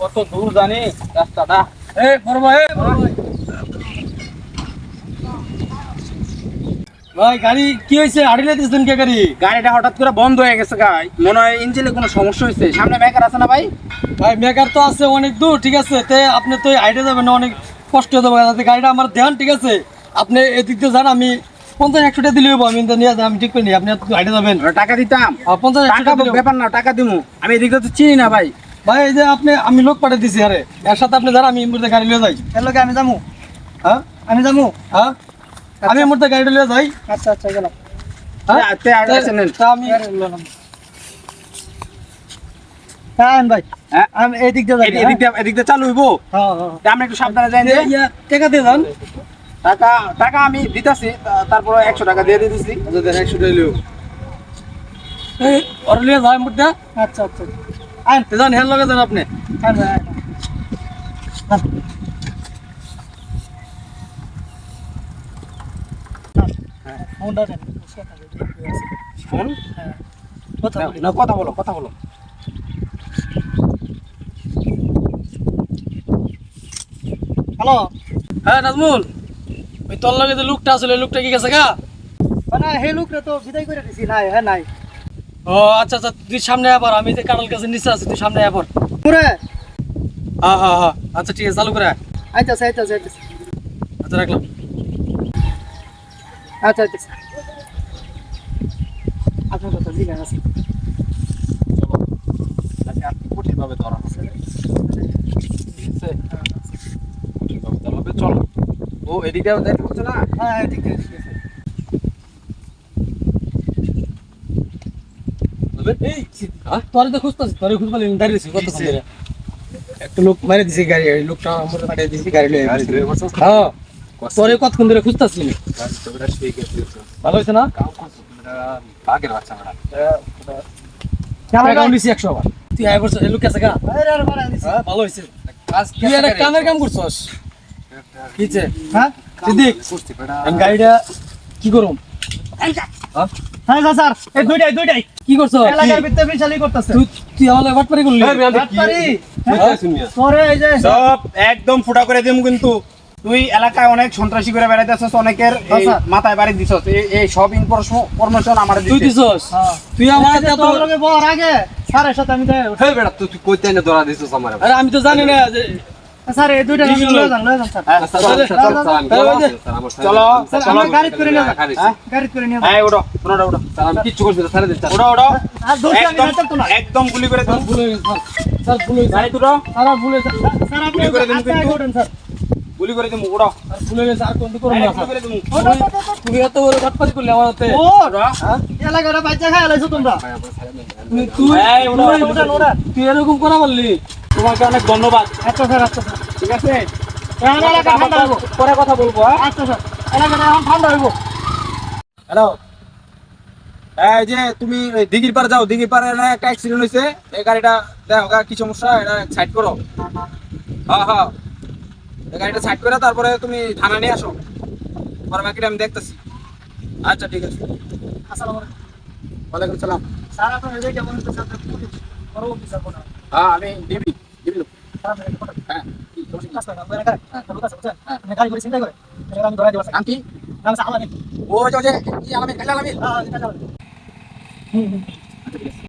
কত দূর জানি রাস্তাটা। বড় ভাই গাড়ি কি হয়েছে? আড়িলে দিচ্ছেন কে গাড়ি? গাড়িটা হঠাৎ করে বন্ধ হয়ে গেছে গাই। মনে হয় ইঞ্জিনে কোনো সমস্যা হয়েছে। সামনে মেকার আছে না ভাই? ভাই মেকার তো আছে অনেক দূর ঠিক আছে? তে আপনি তো আইডে যাবেন না অনেক কষ্ট গাড়িটা আমার ধ্যান ঠিক আছে? আপনি এদিক দিয়ে যান আমি পঞ্চাশ একশো টাকা দিলে আমি নিয়ে আমি ঠিক করে নিই। আপনি আইডে যাবেন। টাকা দিতাম। পঞ্চাশ টাকা টাকা ব্যাপার না টাকা দিমু। আমি এদিকে তো চিনি না ভাই। ভাই এই যে আপনি আমি লোক পাঠিয়ে দিছি আরে। এর সাথে আপনি যান আমি মুহূর্তে গাড়ি লিয়ে যাই। এর লগে আমি যামু। হ্যাঁ? আমি যামু। হ্যাঁ? আমি এই মুহূর্তে গাড়িটা লিয়ে যাই। আচ্ছা আচ্ছা গেলাম। হ্যাঁ? তে আগে আছে নেন। আমি হ্যাঁ ভাই হ্যাঁ? আমি এই দিয়ে যাই এদিক- এদিক দিয়ে- এদিক দিয়ে চালু হইবো? হ্যাঁ হ্যাঁ তা আমরা একটু সাবধানে যাই এই ইয়া, টাকা দিয়ে টাকা টাকা আমি দিতাছি তারপরে একশো টাকা দিয়ে দিতেছি। আচ্ছা একশো টাকা আচ্ছা আচ্ছা। আইন যান হেল লগে যান আপনি। হ্যাঁ। ফোন? কথা বলি। না কথা বলো কথা বলো। হ্যালো? হ্যাঁ নাজমুল। ওই তোর লগে যে লোকটা আসলে লোকটা কি গেছে গা? মানে সেই লোকরে তো বিদায় করে দিছি নাই হ্যাঁ নাই। ও আচ্ছা আচ্ছা তুই সামনে আবার আমি যে কানাল কাছে নিচে আছি তুই সামনে আবার। পুরে? হ্যাঁ হ্যাঁ হ্যাঁ আচ্ছা ঠিক আছে চালু করে। আইতাছে আইতাছে আইতাছে। আচ্ছা রাখলাম। আচ্ছা আইতাছে। আপনার কথা জিজ্ঞাসা আছে। কঠিনভাবে ধরা আছে। ঠিক আছে কঠিনভাবে ধরা হবে চলো। ও এদিকে যাইতে বলছে না? হ্যাঁ হ্যাঁ, হ্যাঁ তোরে তো খুঁজতেছি তোরে খুঁজ পালি কত একটা লোক মারে দিছে গাড়ি লোকটা আমার কাটিয়ে দিছি গাড়ি লয়ে হ্যাঁ তোরে কতক্ষণ ধরে খুঁজতেছি? ভালো হয়েছে না? করছ বাচ্চা একশো আবার। তুই আয় এই লোক আছে গা। হ্যাঁ ভালো হয়েছে। তুই একটা কামের কাম করছস? কিছে হ্যাঁ? সিদ্দিক করছি গাড়িটা কি করুম? হ্যাঁ? হ্যাঁ স্যার, স্যার। এই দুইটাই দুইটাই। কি করছ? এলাকার ভিতরে বিশালি করতেছে। তুই তুই বাটপারি করলি? বাটপারি, হ্যাঁ? তোরে এই যে সব একদম ফুটা করে দিমু কিন্তু। তুই এলাকায় অনেক সন্ত্রাসী করে বেড়াইতেছস অনেকের। মাথায় বাড়ি দিছস। এই- সব ইনফরমেশন আমার তুই দিছস? হ্যাঁ। তুই আমার এত লগে বলার আগে স্যারের সাথে আমি যাই হেই বেটা তুই তুই কইতে এনে ধরা দিছিস আমার। আরে আমি তো জানি না যে স্যার এই দুইটা লয়ে বলল? যান লয়ে যান স্যার হ্যাঁ, চল চল, চল চল আমি চল, বলা ওই যে। আছে, স্যার, আমার চলো, চলো, গাড়ি করে নিয়ে। হ্যাঁ? গাড়ি করে নিয়ে এই ওড়ো ওড়ো ওড়ো স্যার, আমি কিচ্ছু করছি না, স্যার। ওড়ো ওড়ো আর দোষী আমি একদম না থাকতো না একদম গুলি করে স্যার দিমু ভুল হয়ে গেছে স্যার। ভুল হয়ে গাড়ি তুলো স্যার ভুল স্যার আপনি করে দিন কিন্তু। স্যার গুলি করে দিমু ওড়ো আর হয়ে গেছে কোন না গুলি করে দিমু। তুমি এত বড় করলি আমার হাতে ও ওড়ো হ্যাঁ? এলাকাটা বাচ্চা খাই আলাইছো তোমরা তুই তুই এরকম করা পারলি তোমাকে অনেক ধন্যবাদ। আচ্ছা স্যার আচ্ছা স্যার। ঠিক আছে? এখন এলাকা ঠান্ডা হইব। পরে কথা বলব হ্যাঁ? আচ্ছা স্যার। এলাকাটা এখন ঠান্ডা হইব। হ্যালো এই যে তুমি ওই দিঘির পাড়ে যাও দিঘির পাড়ে না একটা অ্যাক্সিডেন্ট হয়েছে এই গাড়িটা দেখো কি সমস্যা এটা সাইড করো। হ্যাঁ হ্যাঁ। এই গাড়িটা সাইড করে তারপরে তুমি থানা নিয়ে আসো। পরে বাকিটা আমি দেখতেছি। আচ্ছা ঠিক আছে। আসসালামু আলাইকুম। ওয়ালাইকুম সালাম। স্যার আপনার কেমন স্যার হ্যাঁ আমি এটা কোটা হ্যাঁ আমি